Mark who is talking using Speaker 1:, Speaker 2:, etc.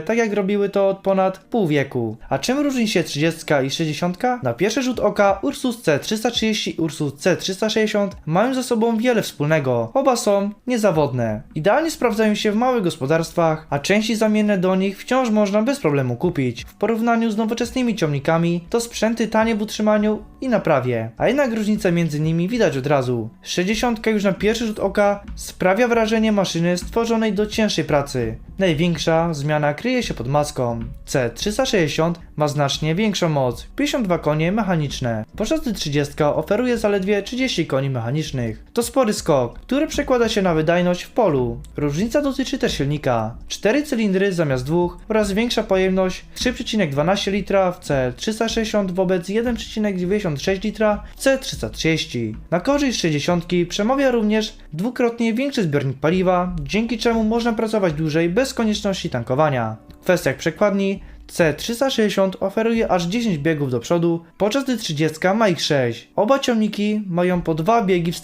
Speaker 1: tak jak robiły to od ponad pół wieku. A czym różni się 30 i 60? Na pierwszy rzut oka Ursus C330 i Ursus C360 mają ze sobą wiele wspólnego. Oba są niezawodne. Idealnie sprawdzają się w małych gospodarstwach, a części zamienne do nich wciąż można bez problemu kupić. W porównaniu z nowoczesnymi ciągnikami to sprzęty tanie w utrzymaniu i naprawie. A jednak różnicę między nimi widać od razu. 60 już na pierwszy rzut oka sprawia wrażenie maszyny stworzonej do cięższej pracy. Największa zmiana kryje się pod maską. C360 ma znacznie większą moc 52 konie mechaniczne, podczas gdy 30 oferuje zaledwie 30 koni mechanicznych. To spory skok, który przekłada się na wydajność w polu. Różnica dotyczy też silnika. 4 cylindry zamiast dwóch oraz większa pojemność 3,12 litra w C360 wobec 1,96 litra w C330. Na korzyść 60 przemawia również dwukrotnie większy zbiornik paliwa, dzięki czemu można pracować dłużej bez konieczności tankowania. W kwestiach przekładni C360 oferuje aż 10 biegów do przodu, podczas gdy 30 ma ich 6. Oba ciągniki mają po dwa biegi wstecz